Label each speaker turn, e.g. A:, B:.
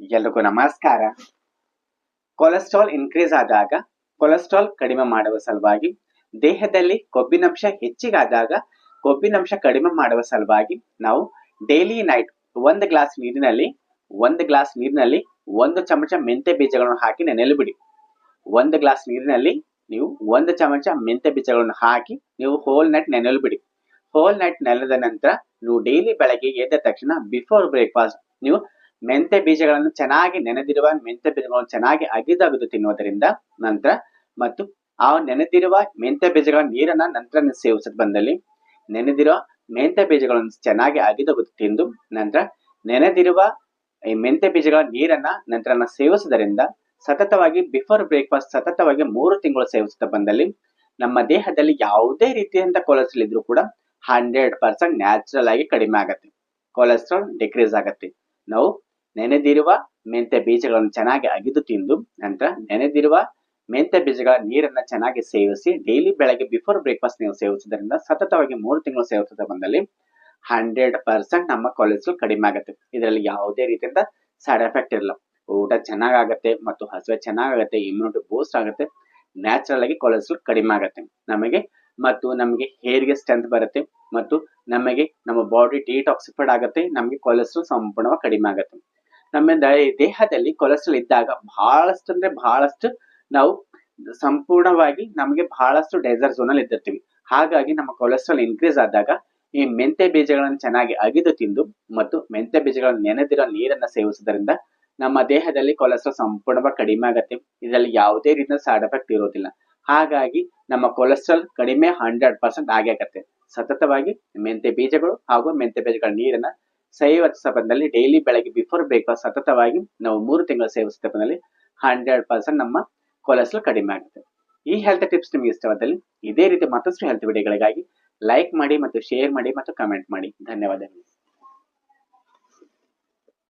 A: ಎಲ್ರಿಗೂ ನಮಸ್ಕಾರ. Cholesterol increase ಆದಾಗ, ಕೊಲೆಸ್ಟ್ರಾಲ್ ಕಡಿಮೆ ಮಾಡುವ ಸಲುವಾಗಿ, ದೇಹದಲ್ಲಿ ಕೊಬ್ಬಿನಂಶ ಹೆಚ್ಚಿಗಾದಾಗ, ಕೊಬ್ಬಿನಂಶ ಕಡಿಮೆ ಮಾಡುವ ಸಲುವಾಗಿ ನಾವು ಡೈಲಿ ನೈಟ್ ಒಂದು ಗ್ಲಾಸ್ ನೀರಿನಲ್ಲಿ, ಒಂದು ಗ್ಲಾಸ್ ನೀರಿನಲ್ಲಿ ಒಂದು ಚಮಚ ಮೆಂತೆ ಬೀಜಗಳನ್ನು ಹಾಕಿ ನೆನೆಯಲು ಬಿಡಿ. ಒಂದು ಗ್ಲಾಸ್ ನೀರಿನಲ್ಲಿ ನೀವು ಒಂದು ಚಮಚ ಮೆಂತೆ ಬೀಜಗಳನ್ನು ಹಾಕಿ ನೀವು ಹೋಲ್ ನೈಟ್ ನೆನೆಯಲು ಬಿಡಿ. ಹೋಲ್ ನೈಟ್ ನೆನೆದ ನಂತರ ನೀವು ಡೈಲಿ ಬೆಳಗ್ಗೆ ಎದ್ದ ತಕ್ಷಣ ಬಿಫೋರ್ ಬ್ರೇಕ್ಫಾಸ್ಟ್ ನೀವು ಮೆಂತೆ ಬೀಜಗಳನ್ನು ಚೆನ್ನಾಗಿ ನೆನೆದಿರುವ ಮೆಂತೆ ಬೀಜಗಳನ್ನು ಚೆನ್ನಾಗಿ ಅಗಿದು ಅಗಿದು ತಿನ್ನುವುದರಿಂದ ನಂತರ ಮತ್ತು ಆ ನೆನೆದಿರುವ ಮೆಂತೆ ಬೀಜಗಳ ನೀರನ್ನ ನಂತರ ಸೇವಿಸಿದ ಬಂದಲ್ಲಿ ನೆನೆದಿರುವ ಮೆಂತೆ ಬೀಜಗಳನ್ನು ಚೆನ್ನಾಗಿ ಅಗಿದು ತಿಂದು ನಂತರ ನೆನೆದಿರುವ ಈ ಮೆಂತೆ ಬೀಜಗಳ ನೀರನ್ನ ನಂತರ ಸೇವಿಸುವುದರಿಂದ ಸತತವಾಗಿ ಬಿಫೋರ್ ಬ್ರೇಕ್ಫಾಸ್ಟ್ ಸತತವಾಗಿ ಮೂರು ತಿಂಗಳು ಸೇವಿಸುತ್ತಾ ಬಂದಲ್ಲಿ ನಮ್ಮ ದೇಹದಲ್ಲಿ ಯಾವುದೇ ರೀತಿಯಂತ ಕೊಲೆಸ್ಟ್ರಾಲ್ ಇದ್ರೂ ಕೂಡ ಹಂಡ್ರೆಡ್ ಪರ್ಸೆಂಟ್ ನ್ಯಾಚುರಲ್ ಆಗಿ ಕಡಿಮೆ ಆಗತ್ತೆ. ಕೊಲೆಸ್ಟ್ರಾಲ್ ಡಿಕ್ರೀಸ್ ಆಗತ್ತೆ. ನಾವು ನೆನೆದಿರುವ ಮೆಂತೆ ಬೀಜಗಳನ್ನು ಚೆನ್ನಾಗಿ ಅಗಿದು ತಿಂದು ನಂತರ ನೆನೆದಿರುವ ಮೆಂತೆ ಬೀಜಗಳ ನೀರನ್ನ ಚೆನ್ನಾಗಿ ಸೇವಿಸಿ ಡೈಲಿ ಬೆಳಗ್ಗೆ ಬಿಫೋರ್ ಬ್ರೇಕ್ಫಾಸ್ಟ್ ನೀವು ಸೇವಿಸೋದ್ರಿಂದ ಸತತವಾಗಿ ಮೂರು ತಿಂಗಳು ಸೇವಿಸುತ್ತಾ ಬಂದಲ್ಲಿ ಹಂಡ್ರೆಡ್ ಪರ್ಸೆಂಟ್ ನಮ್ಮ ಕೊಲೆಸ್ಟ್ರಾಲ್ ಕಡಿಮೆ ಆಗುತ್ತೆ. ಇದರಲ್ಲಿ ಯಾವುದೇ ರೀತಿಯಿಂದ ಸೈಡ್ ಎಫೆಕ್ಟ್ ಇರಲ್ಲ. ಊಟ ಚೆನ್ನಾಗಾಗತ್ತೆ ಮತ್ತು ಹಸುವೆ ಚೆನ್ನಾಗಾಗತ್ತೆ ಇಮ್ಯುನಿಟಿ ಬೂಸ್ಟ್ ಆಗುತ್ತೆ. ನ್ಯಾಚುರಲ್ ಆಗಿ ಕೊಲೆಸ್ಟ್ರಾಲ್ ಕಡಿಮೆ ಆಗುತ್ತೆ. ನಮಗೆ ಮತ್ತು ನಮಗೆ ಹೇರ್ಗೆ ಸ್ಟ್ರೆಂತ್ ಬರುತ್ತೆ ಮತ್ತು ನಮಗೆ ನಮ್ಮ ಬಾಡಿ ಡಿಟಾಕ್ಸಿಫೈಡ್ ಆಗುತ್ತೆ. ನಮಗೆ ಕೊಲೆಸ್ಟ್ರಾಲ್ ಸಂಪೂರ್ಣವಾಗಿ ಕಡಿಮೆ ಆಗುತ್ತೆ. ನಮ್ಮ ದೇಹದಲ್ಲಿ ಕೊಲೆಸ್ಟ್ರಾಲ್ ಇದ್ದಾಗ ಬಹಳಷ್ಟು ಅಂದ್ರೆ ಬಹಳಷ್ಟು ನಾವು ಸಂಪೂರ್ಣವಾಗಿ ನಮಗೆ ಬಹಳಷ್ಟು ಡೇಸರ್ ಝೋನ್ ಅಲ್ಲಿ ಇದ್ದಿರ್ತೀವಿ. ಹಾಗಾಗಿ ನಮ್ಮ ಕೊಲೆಸ್ಟ್ರಾಲ್ ಇನ್ಕ್ರೀಸ್ ಆದಾಗ ಈ ಮೆಂತೆ ಬೀಜಗಳನ್ನು ಚೆನ್ನಾಗಿ ಅಗಿದು ತಿಂದು ಮತ್ತು ಮೆಂತೆ ಬೀಜಗಳನ್ನು ನೆನೆದಿರೋ ನೀರನ್ನ ಸೇವಿಸೋದ್ರಿಂದ ನಮ್ಮ ದೇಹದಲ್ಲಿ ಕೊಲೆಸ್ಟ್ರಾಲ್ ಸಂಪೂರ್ಣವಾಗಿ ಕಡಿಮೆ ಆಗುತ್ತೆ. ಇದರಲ್ಲಿ ಯಾವುದೇ ರೀತಿಯ ಸೈಡ್ ಎಫೆಕ್ಟ್ ಇರೋದಿಲ್ಲ. ಹಾಗಾಗಿ ನಮ್ಮ ಕೊಲೆಸ್ಟ್ರಾಲ್ ಕಡಿಮೆ ಹಂಡ್ರೆಡ್ ಪರ್ಸೆಂಟ್ ಆಗೇ ಆಗತ್ತೆ. ಸತತವಾಗಿ ಮೆಂತೆ ಬೀಜಗಳು ಹಾಗೂ ಮೆಂತೆ ಬೀಜಗಳ ನೀರನ್ನ ಸೇವಿಸುವ ಬಂದಲ್ಲಿ ಡೈಲಿ ಬೆಳಗ್ಗೆ ಬಿಫೋರ್ ಬ್ರೇಕ್ಫಾಸ್ಟ್ ಸತತವಾಗಿ ನಾವು ಮೂರು ತಿಂಗಳ ಸೇವಿಸಿದ ಬಂದಲ್ಲಿ ಹಂಡ್ರೆಡ್ ಪರ್ಸೆಂಟ್ ನಮ್ಮ ಕೊಲೆಸ್ಟ್ರಾಲ್ ಕಡಿಮೆ ಆಗುತ್ತೆ. ಈ ಹೆಲ್ತ್ ಟಿಪ್ಸ್ ನಿಮಗೆ ಇಷ್ಟವಾದಲ್ಲಿ ಇದೇ ರೀತಿ ಮತ್ತಷ್ಟು ಹೆಲ್ತ್ ವಿಡಿಯೋಗಳಿಗಾಗಿ ಲೈಕ್ ಮಾಡಿ ಮತ್ತು ಶೇರ್ ಮಾಡಿ ಮತ್ತು ಕಮೆಂಟ್ ಮಾಡಿ. ಧನ್ಯವಾದಗಳು.